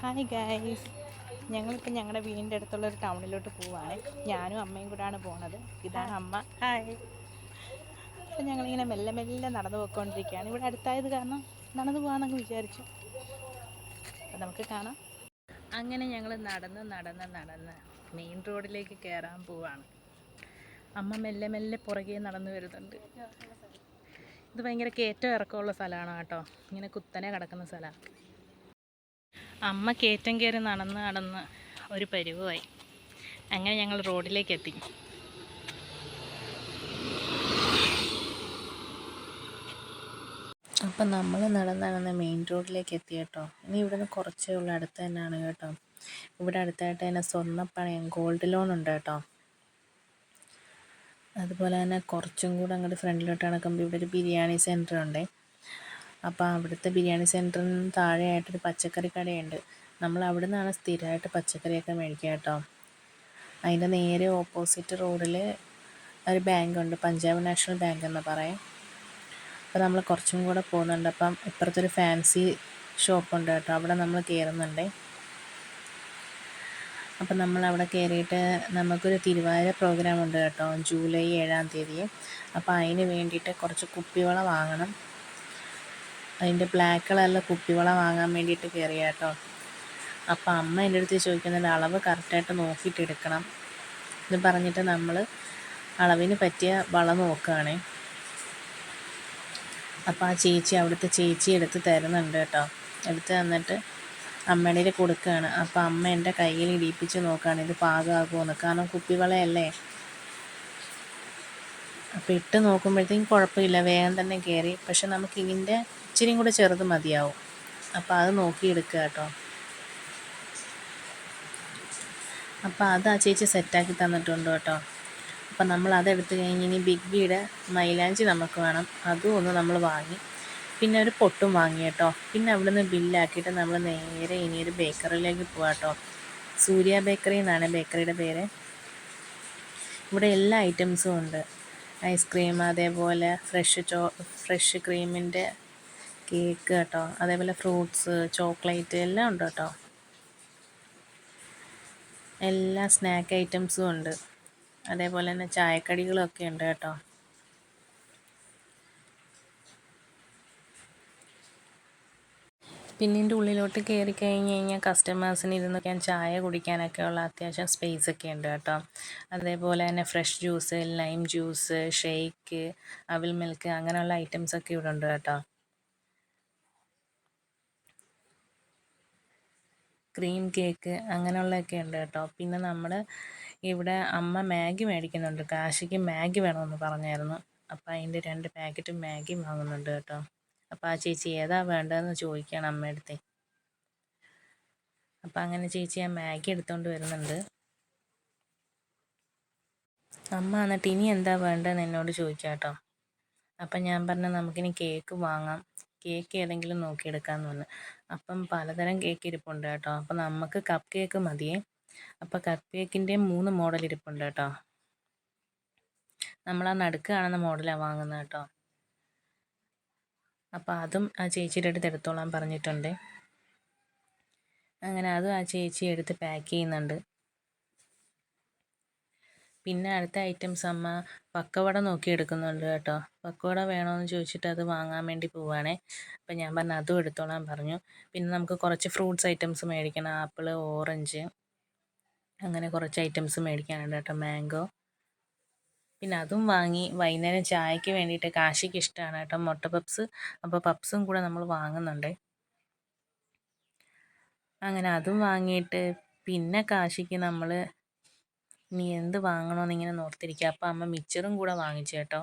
Hi guys ഞങ്ങളിപ്പോൾ ഞങ്ങളുടെ വീടിന്റെ അടുത്തുള്ള ഒരു ടൗണിലോട്ട് പോവാണ്. ഞാനും അമ്മയും കൂടാണ് പോണത്. ഇതാണ് അമ്മ. ഹായ് അപ്പം ഞങ്ങളിങ്ങനെ മെല്ലെ മെല്ലെ നടന്നു പോയിക്കൊണ്ടിരിക്കുകയാണ്. ഇവിടെ അടുത്തായത് കാരണം നടന്നു പോകാമെന്നൊക്കെ വിചാരിച്ചു. അപ്പം നമുക്ക് കാണാം. അങ്ങനെ ഞങ്ങൾ നടന്ന് നടന്ന് നടന്ന് മെയിൻ റോഡിലേക്ക് കയറാൻ പോവാണ്. അമ്മ മെല്ലെ മെല്ലെ പുറകെ നടന്നു വരുന്നുണ്ട്. ഇത് ഭയങ്കര കയറ്റം ഇറക്കമുള്ള സ്ഥലമാണ് കേട്ടോ. ഇങ്ങനെ കുത്തനെ കിടക്കുന്ന സ്ഥലമാണ് അമ്മ കയറ്റം കയറി നടന്ന് നടന്ന് ഒരു പരിവുമായി. അങ്ങനെ ഞങ്ങൾ റോഡിലേക്ക് എത്തി. അപ്പം നമ്മൾ നടന്ന് നടന്ന് മെയിൻ റോഡിലേക്ക് എത്തി കേട്ടോ. ഇനി ഇവിടുന്ന് കുറച്ചേ ഉള്ളൂ. അടുത്ത് തന്നെയാണ് കേട്ടോ. ഇവിടെ അടുത്തായിട്ട് തന്നെ സ്വർണപ്പണയം ഗോൾഡ് ലോൺ ഉണ്ട് കേട്ടോ. അതുപോലെ തന്നെ കുറച്ചും കൂടെ അങ്ങോട്ട് ഫ്രണ്ടിലോട്ട് നടക്കുമ്പോൾ ഇവിടെ ഒരു ബിരിയാണി സെന്റർ ഉണ്ട്. അപ്പോൾ അവിടുത്തെ ബിരിയാണി സെന്ററിന് താഴെയായിട്ടൊരു പച്ചക്കറി കടയുണ്ട്. നമ്മൾ അവിടെ നിന്നാണ് സ്ഥിരമായിട്ട് പച്ചക്കറിയൊക്കെ മേടിക്കുക കേട്ടോ. അതിന്റെ നേരെ ഓപ്പോസിറ്റ് റോഡിൽ ഒരു ബാങ്കുണ്ട് പഞ്ചാബ് നാഷണൽ ബാങ്ക് എന്ന് പറയും. അപ്പോൾ നമ്മൾ കുറച്ചും കൂടെ പോകുന്നുണ്ട്. അപ്പം ഇപ്പുറത്തൊരു ഫാൻസി ഷോപ്പുണ്ട് കേട്ടോ. അവിടെ നമ്മൾ കയറുന്നുണ്ട്. അപ്പം നമ്മൾ അവിടെ കയറിയിട്ട് നമുക്കൊരു തിരുവാതിര പ്രോഗ്രാം ഉണ്ട് കേട്ടോ. ജൂലൈ ഏഴാം തീയതി. അപ്പോൾ അതിന് വേണ്ടിയിട്ട് കുറച്ച് കുപ്പിവള വാങ്ങണം. അതിന്റെ ബ്ലാക്ക് കളറിലെ കുപ്പിവള വാങ്ങാൻ വേണ്ടിയിട്ട് കയറിയ കേട്ടോ അപ്പോൾ അമ്മ എന്റെ അടുത്ത് ചോദിക്കുന്നുണ്ട് അളവ് കറക്റ്റായിട്ട് നോക്കിയിട്ട് എടുക്കണം. എന്ന് പറഞ്ഞിട്ട് നമ്മൾ അളവിന് പറ്റിയ വള നോക്കുകയാണേ. അപ്പോൾ ആ ചേച്ചി അവിടുത്തെ ചേച്ചി എടുത്ത് തരുന്നുണ്ട് കേട്ടോ. എടുത്ത് തന്നിട്ട് അമ്മയുടെ കൊടുക്കുകയാണ്. അപ്പോൾ അമ്മ എന്റെ കയ്യിൽ ഇടിയിപ്പിച്ച് നോക്കുകയാണ് ഇത് പാകമാകുമെന്ന് കാരണം കുപ്പിവളയല്ലേ? അപ്പോൾ ഇട്ട് നോക്കുമ്പോഴത്തേക്കും കുഴപ്പമില്ല. വേഗം തന്നെ കയറി പക്ഷെ നമുക്ക് ഇതിന്റെ ഇച്ചിരിയും കൂടെ ചെറുത് മതിയാവും. അപ്പോൾ അത് നോക്കിയെടുക്കുക കേട്ടോ. അപ്പോൾ അത് ആ ചേച്ചി സെറ്റാക്കി തന്നിട്ടുണ്ട് കേട്ടോ. അപ്പം നമ്മൾ അതെടുത്ത് കഴിഞ്ഞ് ഇനി ബിഗ് ബിയുടെ മൈലാഞ്ചി നമുക്ക് വേണം. അതും ഒന്ന് നമ്മൾ വാങ്ങി. പിന്നെ ഒരു പൊട്ടും വാങ്ങി കേട്ടോ. പിന്നെ അവിടെ നിന്ന് ബില്ലാക്കിയിട്ട് നമ്മൾ നേരെ ഇനി ഒരു ബേക്കറിയിലേക്ക് പോവാം കേട്ടോ. സൂര്യ ബേക്കറി എന്നാണ് ബേക്കറിയുടെ പേര്. ഇവിടെ എല്ലാ ഐറ്റംസും ഉണ്ട്. ഐസ്ക്രീം അതേപോലെ ഫ്രഷ് ചോ ഫ്രഷ് ക്രീമിന്റെ കേക്ക് കേട്ടോ. അതേപോലെ ഫ്രൂട്ട്സ് ചോക്ലേറ്റ് എല്ലാം ഉണ്ട് കേട്ടോ. എല്ലാ സ്നാക്ക് ഐറ്റംസും ഉണ്ട്. അതേപോലെ തന്നെ ചായക്കടികളൊക്കെ ഉണ്ട് കേട്ടോ. പിന്നെ ഇതിന്റെ ഉള്ളിലോട്ട് കയറി കഴിഞ്ഞ് കഴിഞ്ഞാൽ കസ്റ്റമേഴ്സിന് ഇരുന്ന് ഞാൻ ചായ കുടിക്കാനൊക്കെ ഉള്ള അത്യാവശ്യം സ്പേസ് ഒക്കെ ഉണ്ട് കേട്ടോ. അതേപോലെ തന്നെ fresh juice lime juice shake അവിൽ മിൽക്ക് അങ്ങനെയുള്ള ഐറ്റംസ് ഒക്കെ ഇവിടെ ഉണ്ട് കേട്ടോ. ക്രീം കേക്ക് അങ്ങനെയുള്ളതൊക്കെ ഉണ്ട് കേട്ടോ. പിന്നെ നമ്മൾ ഇവിടെ അമ്മ മാഗി മേടിക്കുന്നുണ്ട്. കാശിക്ക് മാഗി വേണമെന്ന് പറഞ്ഞായിരുന്നു. അപ്പോൾ അതിന്റെ രണ്ട് പാക്കറ്റ് മാഗി വാങ്ങുന്നുണ്ട് കേട്ടോ. അപ്പോൾ ആ ചേച്ചി ഏതാ വേണ്ടതെന്ന് ചോദിക്കുകയാണ് അമ്മയടുത്ത് അപ്പോൾ അങ്ങനെ ചേച്ചി ആ മാഗി എടുത്തുകൊണ്ട് വരുന്നുണ്ട്. അമ്മ എന്നിട്ട് ഇനി എന്താ വേണ്ടതെന്ന് എന്നോട് ചോദിക്കാം കേട്ടോ അപ്പം ഞാൻ പറഞ്ഞു നമുക്കിനി കേക്ക് വാങ്ങാം. കേക്ക് ഏതെങ്കിലും നോക്കിയെടുക്കാമെന്ന് പറഞ്ഞു. അപ്പം പലതരം കേക്ക് ഇരിപ്പുണ്ട് കേട്ടോ. അപ്പം നമുക്ക് കപ്പ് കേക്ക് മതിയേ. അപ്പോൾ കപ്പ് കേക്കിന്റെ മൂന്ന് മോഡൽ ഇരിപ്പുണ്ട് കേട്ടോ. നമ്മൾ ആ നടുക്ക് കാണുന്ന മോഡലാണ് വാങ്ങുന്നത് കേട്ടോ. അപ്പോൾ അതും ആ ചേച്ചിയുടെ അടുത്ത് എടുത്തോളാൻ പറഞ്ഞിട്ടുണ്ട്. അങ്ങനെ അതും ആ ചേച്ചി എടുത്ത് പാക്ക് ചെയ്യുന്നുണ്ട്. പിന്നെ അടുത്ത ഐറ്റംസ് അമ്മ പക്കവട നോക്കി എടുക്കുന്നുണ്ട് കേട്ടോ. പക്കവട വേണമെന്ന് ചോദിച്ചിട്ട് അത് വാങ്ങാൻ വേണ്ടി പോവുകയാണേ അപ്പം ഞാൻ പറഞ്ഞു അതും എടുത്തോളാൻ പറഞ്ഞു. പിന്നെ നമുക്ക് കുറച്ച് ഫ്രൂട്ട്സ് ഐറ്റംസ് മേടിക്കണം. ആപ്പിൾ ഓറഞ്ച് അങ്ങനെ കുറച്ച് ഐറ്റംസ് മേടിക്കാനുണ്ട് കേട്ടോ. മാംഗോ പിന്നെ അതും വാങ്ങി വൈകുന്നേരം ചായക്ക് വേണ്ടിയിട്ട് കാശിക്ക് ഇഷ്ടമാണ് കേട്ടോ മുട്ട പപ്സ്. അപ്പോൾ പപ്സും കൂടെ നമ്മൾ വാങ്ങുന്നുണ്ട്. അങ്ങനെ അതും വാങ്ങിയിട്ട് പിന്നെ കാശിക്ക് നമ്മൾ ഇനി എന്ത് വാങ്ങണമെന്ന് ഇങ്ങനെ നോർത്തിരിക്കുക അപ്പോൾ അമ്മ മിച്ചറും കൂടെ വാങ്ങിച്ചു കേട്ടോ.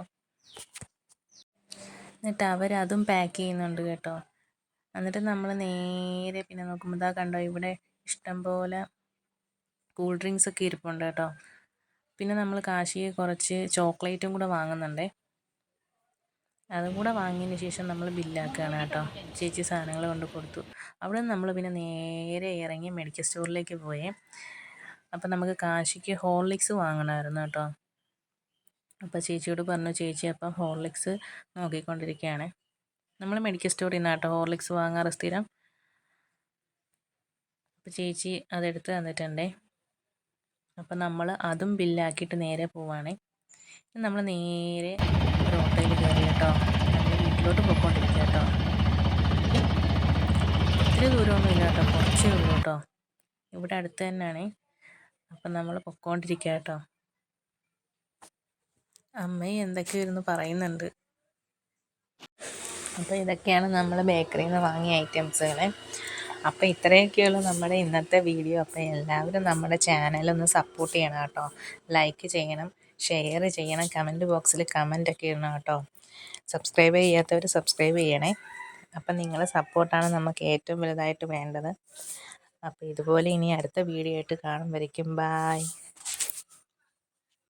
എന്നിട്ട് അവരതും പാക്ക് ചെയ്യുന്നുണ്ട് കേട്ടോ. എന്നിട്ട് നമ്മൾ നേരെ പിന്നെ നോക്കുമ്പോൾ ഇതാ കണ്ടോ ഇവിടെ ഇഷ്ടംപോലെ കൂൾ ഡ്രിങ്ക്സ് ഒക്കെ ഇരിപ്പുണ്ട് കേട്ടോ. പിന്നെ നമ്മൾ കാശിക്ക് കുറച്ച് ചോക്ലേറ്റും കൂടെ വാങ്ങുന്നുണ്ടേ. അതും കൂടെ വാങ്ങിയതിന് ശേഷം നമ്മൾ ബില്ലാക്കുകയാണ് കേട്ടോ. ചേച്ചി സാധനങ്ങൾ കൊണ്ട് കൊടുത്തു. അവിടെ നമ്മൾ പിന്നെ നേരെ ഇറങ്ങി മെഡിക്കൽ സ്റ്റോറിലേക്ക് പോയേ. അപ്പം നമുക്ക് കാശിക്ക് ഹോർലിക്സ് വാങ്ങണമായിരുന്നു കേട്ടോ. അപ്പോൾ ചേച്ചിയോട് പറഞ്ഞു ചേച്ചി അപ്പം ഹോർലിക്സ് നോക്കിക്കൊണ്ടിരിക്കുകയാണ്. നമ്മൾ മെഡിക്കൽ സ്റ്റോറിൽ നിന്ന് കേട്ടോ ഹോർലിക്സ് വാങ്ങാറ് സ്ഥിരം. അപ്പോൾ ചേച്ചി അതെടുത്ത് തന്നിട്ടുണ്ടേ. അപ്പം നമ്മൾ അതും ബില്ലാക്കിയിട്ട് നേരെ പോവാണേ. നമ്മൾ നേരെ ഒരു ഓട്ടോയിൽ കയറി കേട്ടോ. നമ്മൾ വീട്ടിലോട്ട് പോയിക്കൊണ്ടിരിക്കുക കേട്ടോ. ഒത്തിരി ദൂരമൊന്നും ഇല്ല കേട്ടോ. കുറച്ചേ ഉള്ളൂ കേട്ടോ. ഇവിടെ അടുത്ത് തന്നെയാണ്. അപ്പം നമ്മൾ പൊക്കോണ്ടിരിക്കുക കേട്ടോ. അമ്മയും ഇരുന്ന് പറയുന്നുണ്ട്? അപ്പോൾ ഇതൊക്കെയാണ് നമ്മൾ ബേക്കറിയിൽ നിന്ന് വാങ്ങിയ ഐറ്റംസുകൾ അപ്പോൾ ഇത്രയൊക്കെയുള്ളൂ നമ്മുടെ ഇന്നത്തെ വീഡിയോ. അപ്പോൾ എല്ലാവരും നമ്മുടെ ചാനലൊന്ന് സപ്പോർട്ട് ചെയ്യണം കേട്ടോ. ലൈക്ക് ചെയ്യണം ഷെയർ ചെയ്യണം കമന്റ് ബോക്സിൽ കമന്റൊക്കെ ഇടണം കേട്ടോ. സബ്സ്ക്രൈബ് ചെയ്യാത്തവർ സബ്സ്ക്രൈബ് ചെയ്യണേ. അപ്പം നിങ്ങളുടെ സപ്പോർട്ടാണ് നമുക്ക് ഏറ്റവും വലുതായിട്ട് വേണ്ടത്. അപ്പോൾ ഇതുപോലെ ഇനി അടുത്ത വീഡിയോ ആയിട്ട് കാണുമ്പോഴേക്കും ബായ്